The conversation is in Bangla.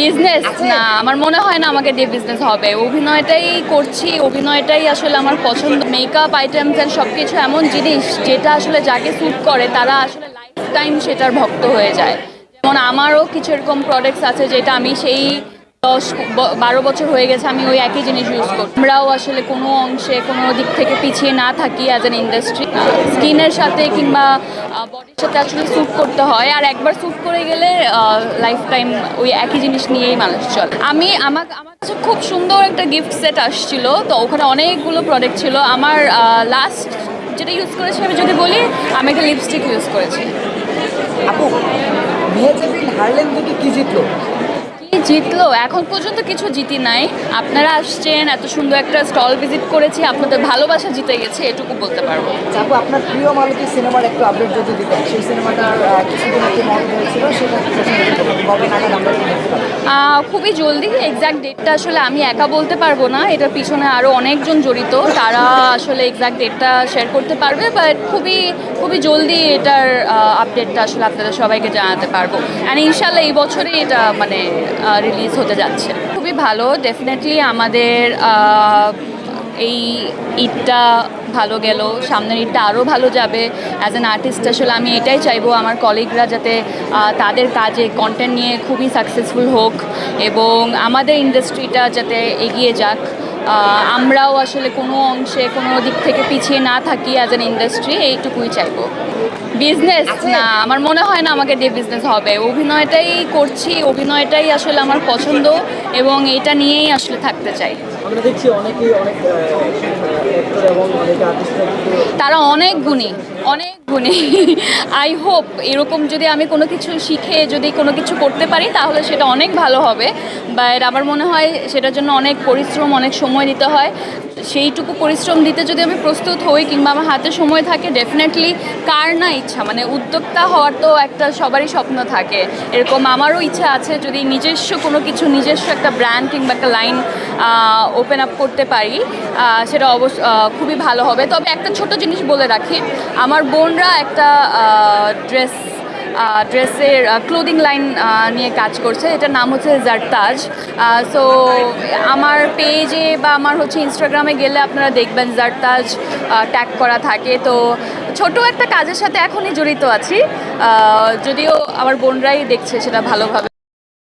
বিজনেস না আমার মনে হয় না আমাকে দিয়ে বিজনেস হবে। অভিনয়টাই করছি অভিনয়টাই আসলে আমার পছন্দ। মেকআপ আইটেমস অ্যান্ড সব কিছু এমন জিনিস যেটা আসলে যাকে স্যুট করে তারা আসলে লাইফ টাইম সেটার ভক্ত হয়ে যায়। যেমন আমারও কিছু এরকম প্রোডাক্টস আছে যেটা আমি সেই দশ বারো বছর হয়ে গেছে আমি ওই একই জিনিস ইউজ করি, আমরাও আসলে কোনো অংশে কোনো দিক থেকে পিছিয়ে না থাকি অ্যাজ অ্যান ইন্ডাস্ট্রি স্কিনের সাথে কিংবা বডির সাথে আসলে স্যুট করতে হয়। আর একবার স্যুট করে গেলে লাইফ টাইম ওই একই জিনিস নিয়েই মানুষ চলে। আমি, আমাকে, আমার কাছে খুব সুন্দর একটা গিফট সেট আসছিল। তো ওখানে অনেকগুলো প্রোডাক্ট ছিল। আমার লাস্ট যেটা ইউজ করেছি আমি যদি বলি, আমি একটা লিপস্টিক ইউজ করেছি। আপু হারলেন কি জিতলো? জিতলো। এখন পর্যন্ত কিছু জিতি নাই। আপনারা আসছেন এত সুন্দর একটা স্টল ভিজিট করেছি আপনাদের ভালোবাসা জিতে গেছে এটুকু বলতে পারব। আপু আপনার প্রিয় মালতী সিনেমার একটু আপডেট যদি দিতেন সেই সিনেমাটার কিছুদিন আগে হয়েছিল সেটা কবে নাগাদ আমরা একটু দেখতে পাবো? আহ, খুবই জলদি এক্স্যাক্ট ডেটটা আসলে আমি একা বলতে পারব না। এটার পিছনে আরও অনেকজন জড়িত তারা আসলে এক্স্যাক্ট ডেটটা শেয়ার করতে পারবে বাট খুবই খুবই জলদি এটার আপডেটটা আসলে আপনাদের সবাইকে জানাতে পারব। অ্যান্ড ইনশাল্লাহ এই বছরই এটা মানে রিলিজ হতে যাচ্ছে। খুবই ভালো ডেফিনেটলি আমাদের এই ঈদটা ভালো গেল, সামনের ঈদটা আরও ভালো যাবে। অ্যাজ অ্যান আর্টিস্ট আসলে আমি এটাই চাইব আমার কলিগরা যাতে তাদের কাজে কন্টেন্ট নিয়ে খুবই সাকসেসফুল হোক এবং আমাদের ইন্ডাস্ট্রিটা যাতে এগিয়ে যাক। আমরাও আসলে কোনো অংশে কোনো দিক থেকে পিছিয়ে না থাকি অ্যাজ অ্যান ইন্ডাস্ট্রি এইটুকুই চাইব। বিজনেস না আমার মনে হয় না আমাকে দিয়ে বিজনেস হবে। অভিনয়টাই করছি অভিনয়টাই আসলে আমার পছন্দ এবং এটা নিয়েই আসলে থাকতে চাই। আমরা দেখছি অনেকেই অনেক তারা অনেক গুণী অনেক গুণী। আই হোপ এরকম যদি আমি কোনো কিছু শিখে যদি কোনো কিছু করতে পারি, তাহলে সেটা অনেক ভালো হবে। বাট আমার মনে হয় সেটার জন্য অনেক পরিশ্রম, অনেক সময় দিতে হয়। সেইটুকু পরিশ্রম দিতে যদি আমি প্রস্তুত হই কিংবা আমার হাতে সময় থাকে ডেফিনেটলি কার না ইচ্ছা? মানে উদ্যোক্তা হওয়ার তো একটা সবারই স্বপ্ন থাকে। এরকম আমারও ইচ্ছা আছে যদি নিজস্ব কোনো কিছু, নিজস্ব একটা ব্র্যান্ড কিংবা একটা লাইন ওপেন আপ করতে পারি সেটা অবশ্য খুবই ভালো হবে। তবে একটা ছোট জিনিস বলে রাখি। আমার বোনরা একটা ড্রেস ড্রেসের ক্লোদিং লাইন নিয়ে কাজ করছে। এটার নাম হচ্ছে জারতাজ সো আমার পেজে বা আমার হচ্ছে ইনস্টাগ্রামে গেলে আপনারা দেখবেন জারতাজ ট্যাগ করা থাকে। তো ছোট একটা কাজের সাথে এখনই জড়িত আছি। যদিও আমার বোনরাই দেখছে সেটা ভালোভাবে।